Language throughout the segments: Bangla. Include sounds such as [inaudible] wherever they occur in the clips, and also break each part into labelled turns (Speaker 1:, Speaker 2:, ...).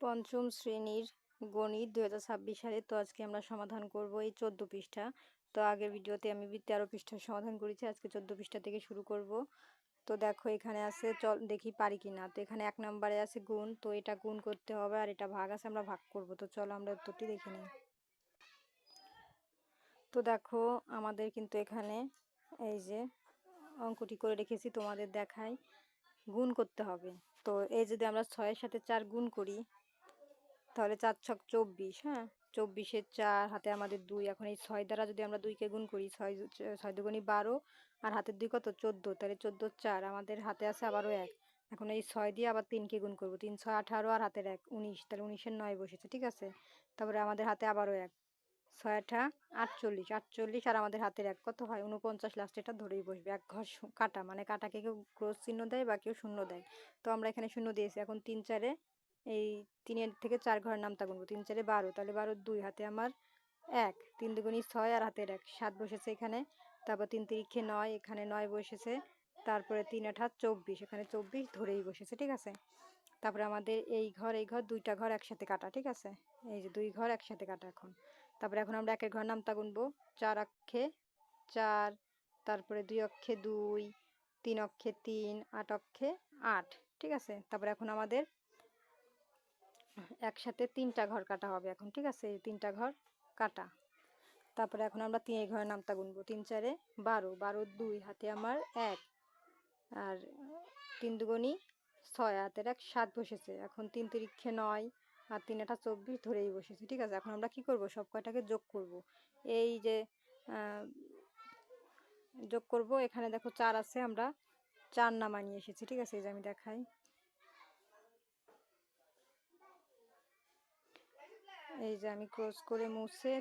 Speaker 1: পঞ্চম শ্রেণির গণিত দু হাজার ছাব্বিশ সালে। তো আজকে আমরা সমাধান করব এই চোদ্দ পৃষ্ঠা। তো আগের ভিডিওতে আমি তেরো পৃষ্ঠার সমাধান করেছি। আজকে চোদ্দ পৃষ্ঠা থেকে শুরু করব। তো দেখো এখানে আছে, চল, দেখি পারি কি না তো এখানে এক নম্বরে আছে গুণ। তো এটা গুণ করতে হবে আর এটা ভাগ আছে, আমরা ভাগ করব। তো চলো আমরা উত্তরটি দেখে নিই। তো দেখো আমাদের কিন্তু এখানে এই যে অঙ্কটি করে রেখেছি, তোমাদের দেখাই। গুণ করতে হবে। তো এই যদি আমরা ছয়ের সাথে চার গুণ করি তাহলে চার ছক চব্বিশ হ্যাঁ? চব্বিশের চার, হাতে আমাদের দুই। এখন এই ছয় দ্বারা যদি আমরা দুইকে গুণ করি, ছয় ছয় দুগুণি বারো, আর হাতের দুই কত? চোদ্দ। তাহলে চোদ্দ চার, আমাদের হাতে আছে আবারও এক। এখন এই ছয় দিয়ে আবার তিনকে গুণ করব। তিন, ছয়, আঠারো, আর হাতের এক, উনিশ। তাহলে উনিশের নয় বসেছে, ঠিক আছে? তারপরে আমাদের হাতে আবারও এক। ছয়, আঠা, আটচল্লিশ। আটচল্লিশ আর আমাদের হাতের এক, কত হয়? উনপঞ্চাশ লাস্টে এটা ধরেই বসবে। এক ঘর কাটা। মানে কাটাকে কেউ ক্রোশ চিহ্ন দেয় বা কেউ শূন্য দেয়। তো আমরা এখানে শূন্য দিয়েছি। এখন তিন, চারে এই তিনের থেকে চার ঘরের নামটা গুনবো। তিন চারে বারো, তাহলে বারো দুই, হাতে আমার এক। তিন দুগুণি ছয় আর হাতের এক। সাত বসেছে এখানে। তারপর তিন তিরিক্ষে নয়, এখানে নয় বসেছে। তারপরে তিন আঠাত চব্বিশ, এখানে চব্বিশ, ধরেই বসেছে, ঠিক আছে? তারপরে আমাদের এই ঘর এই ঘর, দুইটা ঘর একসাথে কাটা, ঠিক আছে? এই যে দুই ঘর একসাথে কাটা এখন। তারপরে এখন আমরা একের ঘর নামটা গুনবো। চার অক্ষে চার, তারপরে দুই অক্ষে দুই, তিন অক্ষে তিন, আট অক্ষে আট, ঠিক আছে? তারপরে এখন আমাদের একসাথে তিনটা ঘর কাটা হবে এখন, ঠিক আছে? এই তিনটা ঘর কাটা। তারপরে এখন আমরা তিন ঘরের নামটা গুনবো। তিন, চারে বারো। বারো, দুই, হাতে আমার এক। আর তিন দুগুণি ছয়, হাতের এক, সাত বসেছে। এখন তিন তিরিক্ষে নয় আর তিন একটা চব্বিশ ধরেই বসেছে, ঠিক আছে? এখন আমরা কি করব? সব কয়টাকে যোগ করব। এই যে যোগ করব। এখানে দেখো চার আছে, আমরা চার নামা নিয়ে এসেছি, ঠিক আছে? এই যে আমি দেখাই। এই যে আমি ক্রস করে মুছে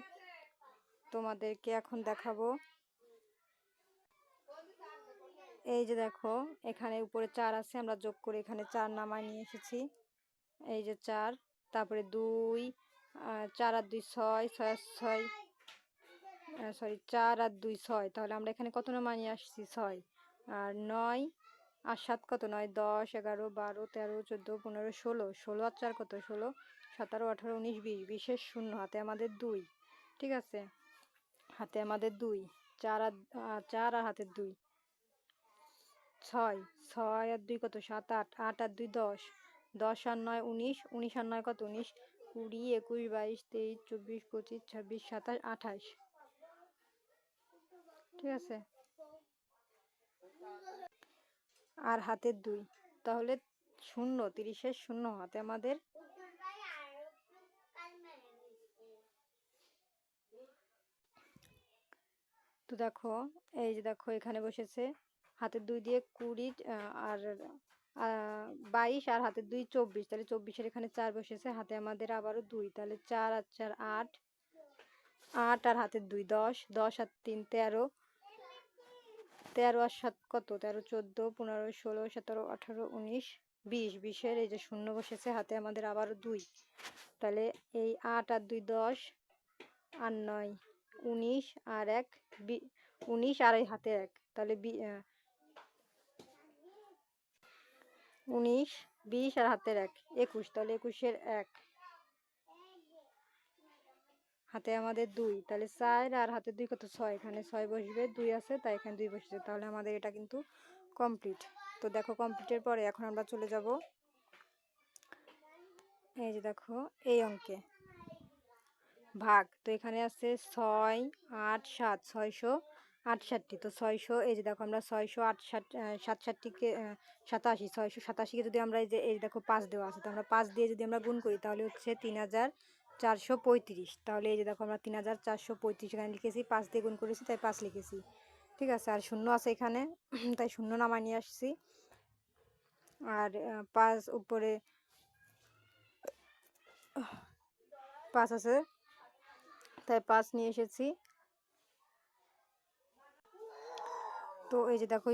Speaker 1: তোমাদেরকে এখন দেখাবো। এই যে দেখো, এখানে উপরে চার আছে, আমরা যোগ করে এখানে চার নামায় নিয়ে এসেছি। এই যে চার, তারপরে দুই চার আর দুই ছয় ছয় আর ছয় সরি চার আর দুই ছয়। তাহলে আমরা এখানে কত নামায় নিয়ে আসছি? ছয়। আর নয় আর সাত কত? নয়, দশ, এগারো, বারো, তেরো, চোদ্দ, পনেরো, ষোলো। ষোলো আর চার কত? ষোলো। সতেরো, আঠারো, উনিশ, বিশ, বিশের শূন্য, হাতে আমাদের দুই, ঠিক আছে? হাতে আমাদের দুই, চার আর চার আর হাতের দুই, ছয় ছয় আর দুই কত? সাত, আট আট আর দুই দশ দশ আর নয়, উনিশ উনিশ আর নয় কত? উনিশ, কুড়ি, একুশ, বাইশ, তেইশ, চব্বিশ, পঁচিশ, ছাব্বিশ, সাতাশ, আঠাশ, ঠিক আছে? আর হাতের দুই, তাহলে শূন্য, তিরিশের শূন্য, হাতে আমাদের তো দেখো, এই যে দেখো এখানে বসেছে, হাতের দুই দিয়ে কুড়ি আর বাইশ আর হাতের দুই চব্বিশ। তাহলে চব্বিশের এখানে চার বসেছে, হাতে আমাদের আবারও দুই। তাহলে চার আর চার আট আট আর হাতের দুই দশ দশ আর তিন তেরো তেরো আর সাত কত? তেরো, চোদ্দ, পনেরো, ষোলো, সতেরো, আঠারো, উনিশ, বিশ। বিশের এই যে শূন্য বসেছে, হাতে আমাদের আবারও দুই। তাহলে এই আট আর দুই দশ আর নয়। উনিশ আর এক উনিশ আর এই হাতে এক। তাহলে উনিশ, বিশ আর হাতের এক, একুশ। তাহলে একুশের এক। হাতে আমাদের দুই। তাহলে চার আর হাতে দুই কত? ছয়। এখানে ছয় বসবে, দুই আছে, তাই এখানে দুই বসেছে। তাহলে আমাদের এটা কিন্তু কমপ্লিট তো দেখো কমপ্লিটের পরে এখন আমরা চলে যাব। এই যে দেখো, এই অঙ্কে। ভাগ। তো এখানে আছে ছয় আট সাত, ছয়শো আটষট্টি। তো ছয়শো, এই যে দেখো আমরা ছয়শো আটষাট সাতষট্টিকে সাতাশি, ছয়শো সাতাশিকে যদি আমরা এই যে, এই দেখো পাঁচ দেওয়া আছে, তো আমরা পাঁচ দিয়ে যদি আমরা গুণ করি, তাহলে হচ্ছে তিন হাজার চারশো পঁয়ত্রিশ। তাহলে এই যে দেখো আমরা তিন হাজার চারশো পঁয়ত্রিশ এখানে লিখেছি, পাঁচ দিয়ে গুণ করেছি, তাই পাঁচ লিখেছি। ঠিক আছে, আর শূন্য আছে এখানে, [clears throat] তাই শূন্য নামা নিয়ে আসছি। আর পাঁচ উপরে পাঁচ আছে তাই পাঁচ নিয়ে এসেছি। তো এই যে দেখো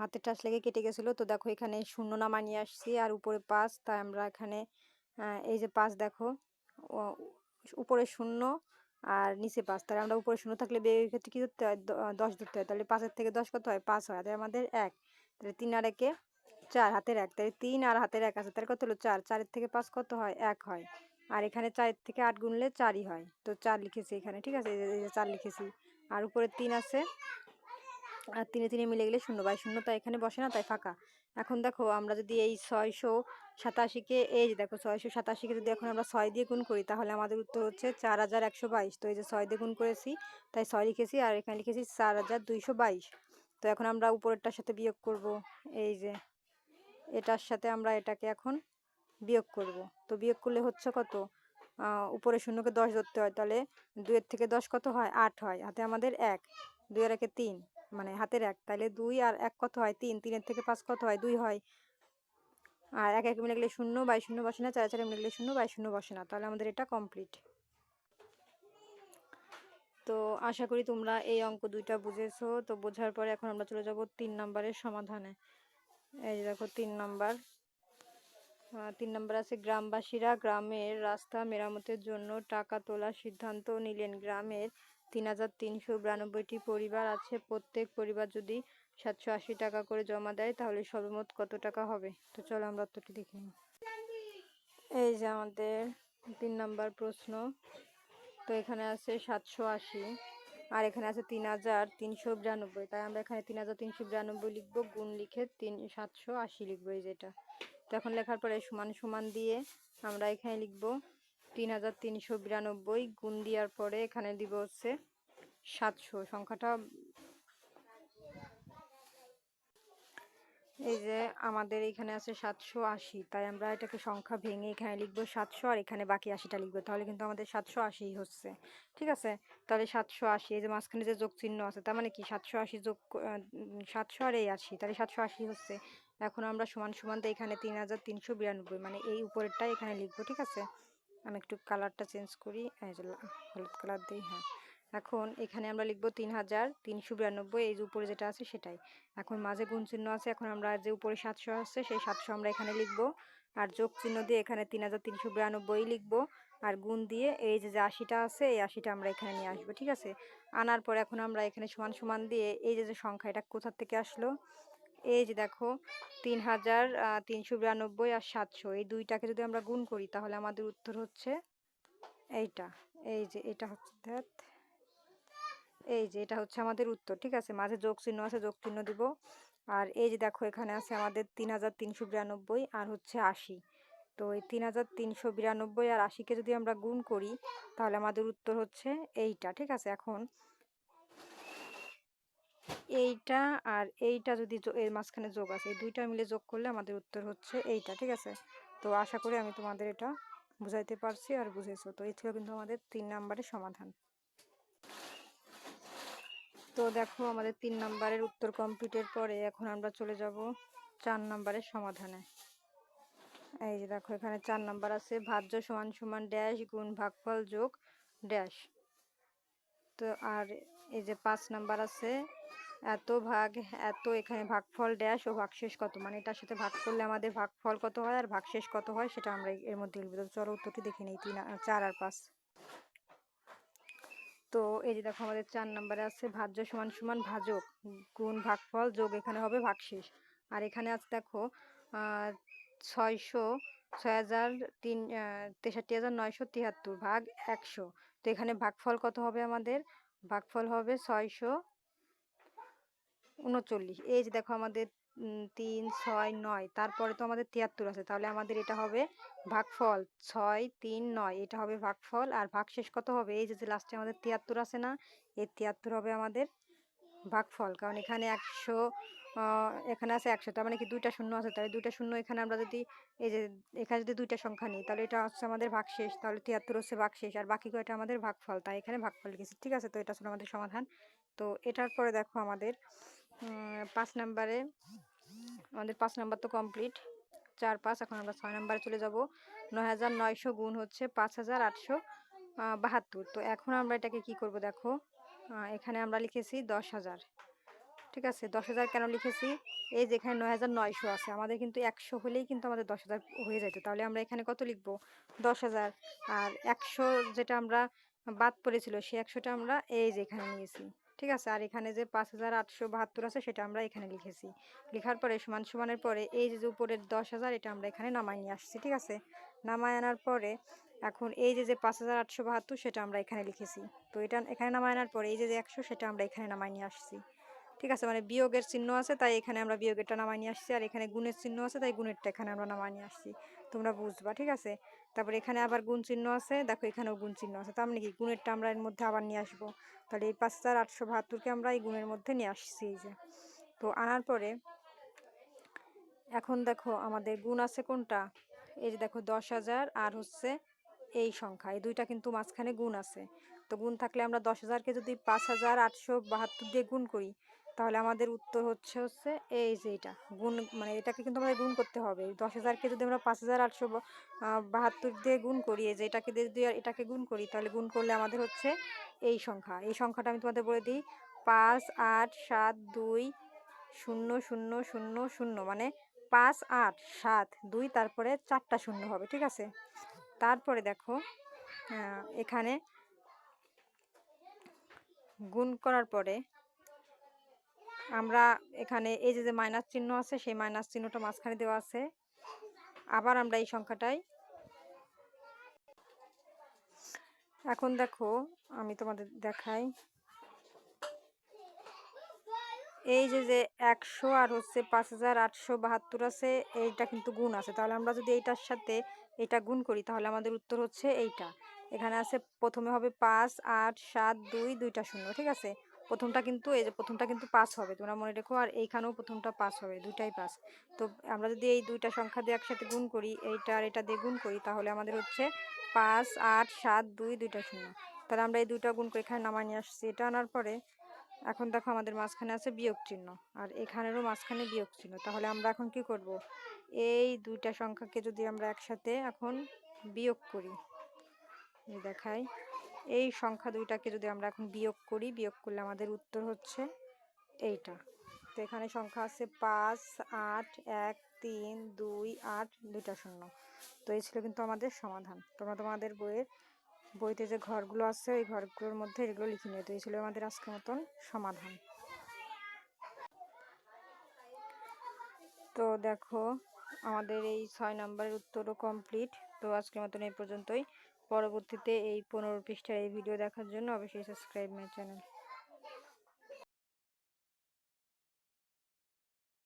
Speaker 1: হাতে টাচ লেগে কেটে গেছিল। তো দেখো, এখানে শূন্য নামা নিয়ে আসছি আর উপরে পাঁচ তাই আমরা এখানে এই যে পাঁচ দেখো উপরে শূন্য আর নিচে পাঁচ তাহলে আমরা উপরে শূন্য থাকলে ক্ষেত্রে কী ধরতে হয়? দশ ধরতে হয়। তাহলে পাঁচের থেকে দশ কত হয়? পাঁচ হয়। তাহলে আমাদের এক। তাহলে তিন আর একে চার, হাতের এক। তাই তিন আর হাতের এক আছে। তার কত হলো? চার। চারের থেকে পাঁচ কত হয়? এক হয়। আর এখানে চারের থেকে আট গুনলে চারই হয়। তো চার লিখেছি এখানে, ঠিক আছে? এই যে চার লিখেছি। আর উপরে তিন আছে। আর তিনে তিনে মিলে গেলে শূন্য। বাই শূন্য তাই এখানে বসে না, তাই ফাঁকা। এখন দেখো, আমরা যদি এই ছয়শো সাতাশিকে, এই যে দেখো, ছয়শো সাতাশিকে যদি এখন আমরা ছয় দিয়ে গুণ করি, তাহলে আমাদের উত্তর হচ্ছে চার হাজার একশো বাইশ। তো এই যে ছয় দিয়ে গুণ করেছি, তাই ছয় লিখেছি আর এখানে লিখেছি চার হাজার দুইশো বাইশ। তো এখন আমরা উপরেরটার সাথে বিয়োগ করব। এই যে, এটার সাথে আমরা এটাকে এখন বিয়োগ করব। তো বিয়োগ করলে হচ্ছে কত? উপরে শূন্যকে দশ ধরতে হয়, তাহলে দুইয়ের থেকে দশ কত হয়? আট হয়। হাতে আমাদের এক দুই আর একে তিন মানে হাতের এক। তাহলে দুই আর এক কত হয়? তিন। তিনের থেকে পাঁচ কত হয়? দুই হয়। আর এক এক মিলে গেলে শূন্য বাই শূন্য বসে না, চার চারে মিলে গেলে শূন্য বাই শূন্য বসে না। তাহলে আমাদের এটা কমপ্লিট তো আশা করি তোমরা এই অঙ্ক দুইটা বুঝেছ। তো বোঝার পরে এখন আমরা চলে যাব তিন নম্বরের সমাধানে। এই দেখো, তিন নাম্বার। তিন নম্বর আছে, গ্রামবাসীরা গ্রামের রাস্তা মেরামতের জন্য টাকা তোলার সিদ্ধান্ত নিলেন। গ্রামের তিন হাজার তিনশো বিরানব্বইটি পরিবার আছে। প্রত্যেক পরিবার যদি সাতশো আশি টাকা করে জমা দেয়, তাহলে সর্বমোট কত টাকা হবে? তো চলো আমরা উত্তরটি দেখে নিই। এই যে আমাদের তিন নম্বর প্রশ্ন। তো এখানে আছে সাতশো আশি, আর এখানে আছে তিন হাজার তিনশো বিরানব্বই। তাই আমরা এখানে তিন হাজার তিনশো বিরানব্বই লিখব, গুণ লিখে তিন, সাতশো আশি লিখব, এই যেটা এখন লেখার পরে সমান সমান দিয়ে আমরা এখানে লিখব তিন হাজার তিনশো বিরানব্বই গুণ দেওয়ার পরে এখানে দিব হচ্ছে সাতশো। সংখ্যাটা এই যে আমাদের এখানে আছে সাতশো আশি, তাই আমরা এটাকে সংখ্যা ভেঙে এখানে লিখব সাতশো আর এখানে বাকি আশিটা লিখব। তাহলে কিন্তু আমাদের সাতশো আশি হচ্ছে। ঠিক আছে? তাহলে সাতশো আশি, এই যে মাঝখানে যে যোগ চিহ্ন আছে, তার মানে কি? সাতশো আশি যোগ সাতশো আর এই আশি, তাহলে সাতশো আশি হচ্ছে। এখন আমরা সমান সমান দিয়ে এখানে তিন হাজার তিনশো বিরানব্বই মানে এই উপরেরটা এখানে লিখব, ঠিক আছে? আমি একটু কালারটা চেঞ্জ করি হলুদ কালার দিই হ্যাঁ। এখন এখানে আমরা লিখব তিন হাজার তিনশো বিরানব্বই, এই যে উপরে যেটা আছে সেটাই। এখন মাঝে গুণ চিহ্ন আছে, এখন আমরা যে উপরে সাতশো আছে, সেই সাতশো আমরা এখানে লিখব। আর যোগ চিহ্ন দিয়ে এখানে তিন হাজার তিনশো বিরানব্বই লিখব। আর গুণ দিয়ে এই যে যে আশিটা আছে, এই আশিটা আমরা এখানে নিয়ে আসব, ঠিক আছে? আনার পর এখন আমরা এখানে সমান সমান দিয়ে এই যে যে সংখ্যা এটা কোথা থেকে আসলো? এই যে দেখো তিন হাজার তিনশো বিরানব্বই আর সাতশো। এই দুইটাকে যদি আমরা গুণ করি, তাহলে আমাদের উত্তর হচ্ছে এইটা। এই যে এটা হচ্ছে ধ্যাৎ এই যে এটা হচ্ছে আমাদের উত্তর, ঠিক আছে? মাঝে যোগ চিহ্ন আছে, যোগ চিহ্ন দিব। আর এই যে দেখো, এখানে আছে আমাদের তিন হাজার তিনশো বিরানব্বই আর হচ্ছে আশি। তো এই তিন হাজার তিনশো বিরানব্বই আর আশিকে যদি আমরা গুণ করি, তাহলে আমাদের উত্তর হচ্ছে এইটা, ঠিক আছে? এখন এইটা আর এইটা যদি এর মাঝখানে যোগ আছে, এই দুইটা মিলে যোগ করলে আমাদের উত্তর হচ্ছে এইটা, ঠিক আছে? তো আশা করি আমি তোমাদের এটা বুঝাইতে পারছি আর বুঝেছ। তো এই ছিল কিন্তু আমাদের তিন নাম্বারের সমাধান। তো দেখো আমাদের তিন নাম্বারের উত্তর কমপ্লিটের পরে এখন আমরা চলে যাব চার নাম্বারের সমাধানে। এই যে দেখো, এখানে চার নাম্বার আছে, ভাজ্য সমান সমান ড্যাশ গুণ ভাগফল যোগ ড্যাশ তো আর এই যে পাঁচ নাম্বার আছে এত ভাগ, এত এখানে ভাগফল ড্যাশ ও ভাগশেষ কত? মানে এটার সাথে ভাগ করলে আমাদের ভাগফল কত হয় আর ভাগশেষ কত হয় সেটা আমরা এর মধ্যে লিখব। তো চলো উত্তরটি দেখে নিই, তিন, চার আর পাঁচ। তো এই যে দেখো আমাদের চার নম্বরে আছে ভাজ্য সমান সমান ভাজক, গুণ ভাগফল যোগ এখানে হবে ভাগশেষ। আর এখানে আছে দেখো ছয়শো, ছয় হাজার তিন তেষট্টি হাজার নয়শো তিয়াত্তর ভাগ একশো। তো এখানে ভাগফল কত হবে আমাদের? ভাগফল হবে ছয়শো উনচল্লিশ এই যে দেখো আমাদের তিন, ছয়, নয়, তারপরে তো আমাদের তিয়াত্তর আছে, তাহলে আমাদের এটা হবে ভাগফল ছয়, তিন, নয়, এটা হবে ভাগফল, আর ভাগশেষ কত হবে? এই যে লাস্টে আমাদের তিয়াত্তর আছে না, এই তিয়াত্তর হবে আমাদের ভাগফল, কারণ এখানে একশো এখানে আছে একশো, তার মানে কি দুইটা শূন্য আছে, তাহলে দুইটা শূন্য এখানে আমরা যদি, এই যে, এখানে যদি দুইটা সংখ্যা নিই, তাহলে এটা হচ্ছে আমাদের ভাগশেষ, তাহলে তিয়াত্তর হচ্ছে ভাগশেষ, আর বাকি কয়টা আমাদের ভাগফল, তাই এখানে ভাগফল লিখেছি, ঠিক আছে? তো এটা ছিল আমাদের সমাধান। তো এটার পরে দেখো আমাদের পাঁচ নাম্বারে। আমাদের পাঁচ নাম্বার তো কমপ্লিট। চার, পাঁচ, এখন আমরা ছয় নাম্বারে চলে যাব। নয় হাজার নয়শো গুণ হচ্ছে পাঁচ হাজার আটশো বাহাত্তর। তো এখন আমরা এটাকে কি করব দেখো? এখানে আমরা লিখেছি দশ হাজার। ঠিক আছে? দশ হাজার কেন লিখেছি? এই যে এখানে নয় হাজার নয়শো আছে। আমাদের কিন্তু একশো হলেই কিন্তু আমাদের দশ হাজার হয়ে যেত তাহলে আমরা এখানে কত লিখব? দশ হাজার। আর একশো যেটা আমরা বাদ পড়েছিল, সেই একশোটা আমরা এই যে এখানে নিয়েছি। ঠিক আছে? আর এখানে যে পাঁচ হাজার আটশো বাহাত্তর আছে, সেটা আমরা এখানে লিখেছি। লেখার পরে সমান সমানের পরে এই যে উপরের দশ হাজার, এটা আমরা এখানে নামাই নিয়ে আসছি, ঠিক আছে? নামায় আনার পরে এখন এই যে যে পাঁচ হাজার আটশো বাহাত্তর, সেটা আমরা এখানে লিখেছি। তো এটা এখানে নামায় আনার পরে এই যে যে একশো, সেটা আমরা এখানে নামাই নিয়ে আসছি। ঠিক আছে? মানে বিয়োগের চিহ্ন আছে, তাই এখানে আমরা বিয়োগেরটা নামাই নিয়ে আসছি। আর এখানে গুণের চিহ্ন আছে, তাই গুণেরটা এখানে আমরা নামাই নিয়ে আসছি। তোমরা বুঝবা, ঠিক আছে? তারপর এখানে আবার গুণ চিহ্ন আছে, দেখো এখানেও গুণ চিহ্ন আছে। তার মানে কি গুণেরটা আমরা এর মধ্যে আবার নিয়ে আসব? তাহলে এই পাঁচ হাজার আটশো বাহাত্তরকে আমরা এই গুণের মধ্যে নিয়ে আসছি এই যে। তো আনার পরে এখন দেখো আমাদের গুণ আছে কোনটা? এই যে দেখো দশ হাজার আর হচ্ছে এই সংখ্যা, এই দুইটা কিন্তু মাঝখানে গুণ আছে। তো গুণ থাকলে আমরা দশ হাজারকে যদি পাঁচ হাজার আটশো বাহাত্তর দিয়ে গুণ করি তাহলে আমাদের উত্তর হচ্ছে হচ্ছে এই যে এটা। গুণ মানে এটাকে কিন্তু আমাদের গুণ করতে হবে। দশ হাজারকে যদি আমরা পাঁচ হাজার আটশো বাহাত্তর দিয়ে গুণ করি যে এটাকে দিয়ে যদি এটাকে গুণ করি, তাহলে গুণ করলে আমাদের হচ্ছে এই সংখ্যা। এই সংখ্যাটা আমি তোমাদের বলে দিই, পাঁচ আট সাত দুই শূন্য শূন্য শূন্য শূন্য মানে পাঁচ আট সাত দুই তারপরে চারটা শূন্য হবে, ঠিক আছে? তারপরে দেখো এখানে গুণ করার পরে আমরা এখানে এই যে যে মাইনাস চিহ্ন আছে, সেই মাইনাস চিহ্নটা মাঝখানে দেওয়া আছে। আবার আমরা এই সংখ্যাটাই এখন দেখো, আমি তোমাদের দেখাই। এই যে যে একশো আর হচ্ছে পাঁচ হাজার আটশো বাহাত্তর আছে, এইটা কিন্তু গুণ আছে। তাহলে আমরা যদি এইটার সাথে এটা গুণ করি, তাহলে আমাদের উত্তর হচ্ছে এইটা। এখানে আছে প্রথমে হবে পাঁচ, আট, সাত, দুই, দুইটা শূন্য, ঠিক আছে? প্রথমটা কিন্তু এই যে প্রথমটা কিন্তু পাস হবে। তোমরা মনে রেখো আর এইখানেও প্রথমটা পাস হবে, দুইটাই পাস। তো আমরা যদি এই দুইটা সংখ্যা দিয়ে একসাথে গুণ করি, এইটা আর এটা দিয়ে গুণ করি, তাহলে আমাদের হচ্ছে পাঁচ, আট, সাত, দুই, দুইটা শূন্য। তাহলে আমরা এই দুইটা গুণ করে এখানে নামায় নিয়ে আসছি। এটা আনার পরে এখন দেখো আমাদের মাঝখানে আছে বিয়োগ চিহ্ন। আর এখানেরও মাঝখানে বিয়োগ চিহ্ন। তাহলে আমরা এখন কি করব? এই দুইটা সংখ্যাকে যদি আমরা একসাথে এখন বিয়োগ করি দেখাই। এই সংখ্যা দুইটাকে যদি আমরা এখন বিয়োগ করি, বিয়োগ করলে আমাদের উত্তর হচ্ছে এইটা। তো এখানে সংখ্যা আছে পাঁচ, আট, এক, তিন, দুই, আট, দুইটা শূন্য। তো এই ছিল কিন্তু আমাদের সমাধান। তোমরা তোমাদের বইয়ের, বইতে যে ঘরগুলো আছে, ওই ঘরগুলোর মধ্যে এগুলো লিখে নিয়ে তো এই ছিল আমাদের আজকের মতন সমাধান। তো দেখো, আমাদের এই ছয় নম্বরের উত্তরও কমপ্লিট তো আজকের মতন এই পর্যন্তই। পরবর্তীতে এই পনেরো পৃষ্ঠার এই ভিডিও দেখার জন্য অবশ্যই সাবস্ক্রাইব মাই চ্যানেল